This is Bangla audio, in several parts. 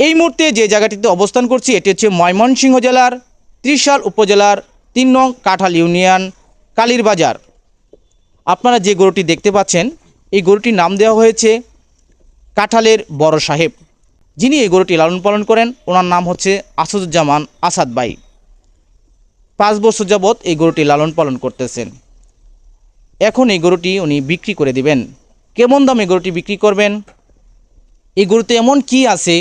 এই মুহূর্তে যে জায়গাটিতে অবস্থান করছি, এটি হচ্ছে ময়মনসিংহ জেলার ত্রিশাল উপজেলার তিন নং কাঁঠাল ইউনিয়ন, কালীর বাজার। আপনারা যে গরুটি দেখতে পাচ্ছেন, এই গরুটির নাম দেওয়া হয়েছে কাঁঠালের বড় সাহেব। যিনি এই গরুটি লালন পালন করেন, ওনার নাম হচ্ছে আসাদুজ্জামান আসাদ ভাই। পাঁচ বছর যাবৎ এই গরুটি লালন পালন করতেছেন। এখন এই গরুটি উনি বিক্রি করে দিবেন। কেমন দামে গরুটি বিক্রি করবেন? এই গরুতে এমন কি আছে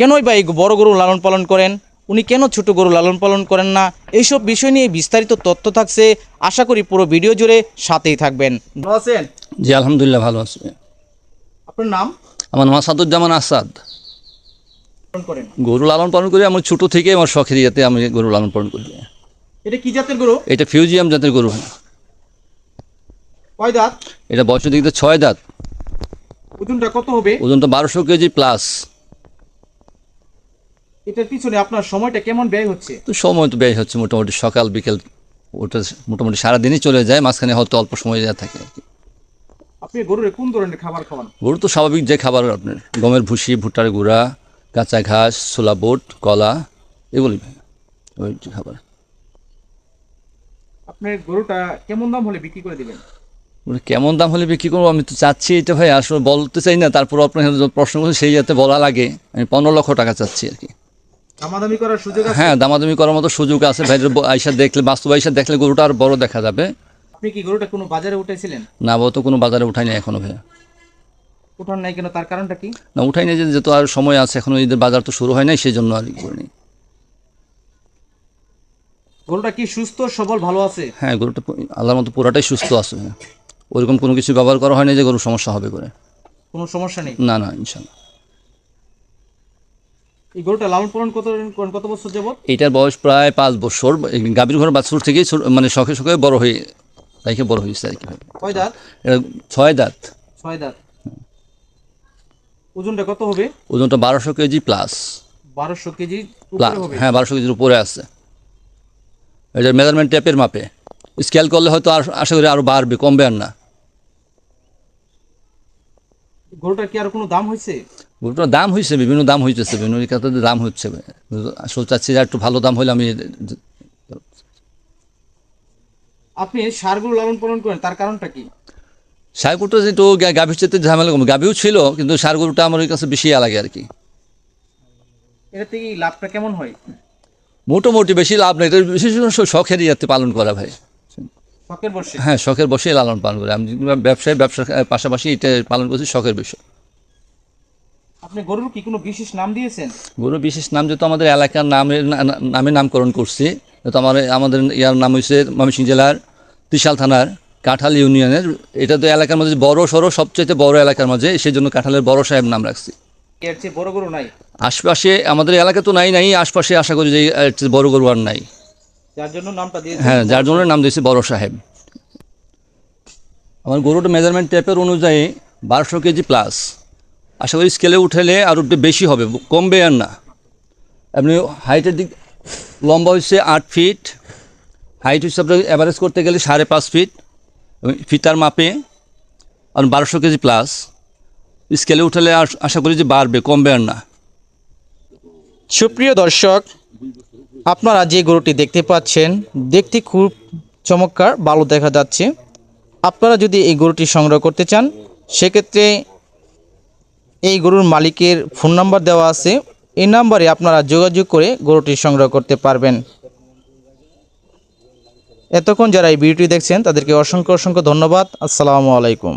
কেনই বা এই বড় গরু লালন পালন করেন? উনি কেন ছোট গরু লালন পালন করেন না? এইসব বিষয় নিয়ে বিস্তারিত তথ্য থাকছে। আশা করি পুরো ভিডিও জুড়ে সাথেই থাকবেন। ভালো আছেন? জি আলহামদুলিল্লাহ ভালো আছি। আপনার নাম? আমার নাম আসাদুজ্জামান আসাদ। করেন। গরু লালন পালন করি আমার ছোটো থেকে আমার শখের ইয়েতে আমি গরু লালন পালন করি। এটা কি জাতের গরু? এটা ফিউজিয়াম জাতের গরু। কয় দাঁত? এটা বয়সের দিকে ছয় দাঁত। ওজনটা কত হবে? ওজনটা বারোশো কেজি প্লাস। এটার পিছনে আপনার সময়টা কেমন ব্যয় হচ্ছে? তো সময় তো ব্যয় হচ্ছে মোটামুটি সকাল বিকেল ওটা মোটামুটি সারাদিনই চলে যায় মাঝখানে হয়তো অল্প সময় দেওয়া থাকে আপনি গরুরে কোন ধরনের খাবার খাওয়ান? গরু তো স্বাভাবিক যে খাবার আপনার গমের ভুসি ভুট্টার গুঁড়া কাঁচা ঘাস ছোলা বুট কলা এগুলি ওই খাবার। আপনার গরুটা কেমন দাম হলে বিক্রি করে দিবেন? কেমন দাম হলে বিক্রি করব আমি তো চাচ্ছি এটা ভাই আসলে বলতে চাই না তারপর আপনার প্রশ্ন করছেন সেই যাতে বলা লাগে আমি পনেরো লক্ষ টাকা চাচ্ছি আর কি। দামাদামি করার সুযোগ আছে? হ্যাঁ দামাদামি করার মতো সুযোগ আছে। ভাই আইসা দেখলে বাস্তব আইসা দেখলে গরুটা আর বড় দেখা যাবে। আপনি কি গরুটা কোনো বাজারে না তো কোনো বাজারে উঠাইনি এখনও ভাই উঠান নাই কেন? তার কারণটা কি? না উঠাইনি যে যেহেতু আর সময় আছে এখনও ঈদের বাজার তো শুরু হয় নাই সেই জন্য আর করিনি গরুটা কি সুস্থ সবল ভালো আছে? হ্যাঁ গরুটা আল্লাহর মতো পুরাটাই সুস্থ আছে। ওইরকম কোনো কিছু ব্যবহার করা হয় না যে গরুর সমস্যা হবে করে। কোনো সমস্যা নেই? না না ইনশাল্লাহ। এই গরুটা লালন পালন কত কত বছর যাবত এটার বয়স প্রায় পাঁচ বছর। গাভীর ঘর বাছুর থেকেই মানে শখে শখে বড় হয়ে তাইকে বড় হয়েছে আর কি। কয় দাঁত? এটা ছয় দাঁত। ছয় দাঁত। ওজনটা কত হবে? ওজনটা বারোশো কেজি প্লাস বারোশো কেজি প্লাস হ্যাঁ বারোশো কেজির উপরে আছে। এটার মেজারমেন্ট ট্যাপের মাপে। স্কেল করলে হয়তো আর আশা করি আরও বাড়বে কমবে আর না। গরুটার কি আর কোনো দাম হয়েছে? গরুটার দাম হয়েছে বিভিন্ন দাম হইতেছে বিভিন্ন ক্ষেত্রে দাম হচ্ছে। আসলে চাচ্ছি একটু ভালো দাম হলে আমি আপনি সার গরু লালন পালন করেন তার কারণটা কি? সার গরুটা যেহেতু গাভীর চেতে ঝামেলা কম। গাভীও ছিল কিন্তু সার গরুটা আমার কাছে বেশি লাগে আর কি। এটা থেকে লাভটা কেমন হয়? মোটামুটি বেশি লাভ নেই এটা বিশেষ করে শখের ইয়াতে পালন করা ভাই। শখের বসে? হ্যাঁ শখের বসে লালন পালন করে। আমি ব্যবসায় ব্যবসার পাশাপাশি এটা পালন করছি শখের বিষয়। আপনি গরুর কি কোনো বিশেষ নাম দিয়েছেন? গরু বিশেষ নাম যেহেতু আমাদের এলাকার নামের নামে নামকরণ করছি যেহেতু আমার আমাদের ইয়ার নাম হয়েছে ময়মনসিংহ জেলার ত্রিশাল থানার কাঁঠাল ইউনিয়নের। এটা তো এলাকার মধ্যে বড় সড়ো সবচেয়ে বড় এলাকার মাঝে সেই জন্য কাঁঠালের বড় সাহেব নাম রাখছি। এর চেয়ে বড় গরু নাই? আশপাশে আমাদের এলাকা তো নাই নাই আশপাশে আশা করি যে এর চেয়ে বড় গরু আর নাই। যার জন্য নামটা দিয়েছেন? হ্যাঁ যার জন্য নাম দিয়েছি বড় সাহেব। আমার গরুটা মেজারমেন্ট টেপের অনুযায়ী বারোশো কেজি প্লাস আশা করি স্কেলে উঠালে আরও বেশি হবে, কমবে আর না। আপনি হাইটের দিক, লম্বা হচ্ছে আট ফিট হাইট হিসাবে অ্যাভারেজ করতে গেলে সাড়ে পাঁচ ফিট ফিতার মাপে, আর বারোশো কেজি প্লাস স্কেলে উঠালে আশা করি যে বাড়বে, কমবে আর না। সুপ্রিয় দর্শক, আপনারা যে গরুটি দেখতে পাচ্ছেন, দেখতে খুব চমৎকার, ভালো দেখা যাচ্ছে। আপনারা যদি এই গরুটি সংগ্রহ করতে চান, সেক্ষেত্রে এই গরুর মালিকের ফোন নাম্বার দেওয়া আছে। এই নাম্বারে আপনারা যোগাযোগ করে গরুটি সংগ্রহ করতে পারবেন। এতক্ষণ যারা এই ভিডিওটি দেখছেন, তাদেরকে অসংখ্য অসংখ্য ধন্যবাদ। আসসালামু আলাইকুম।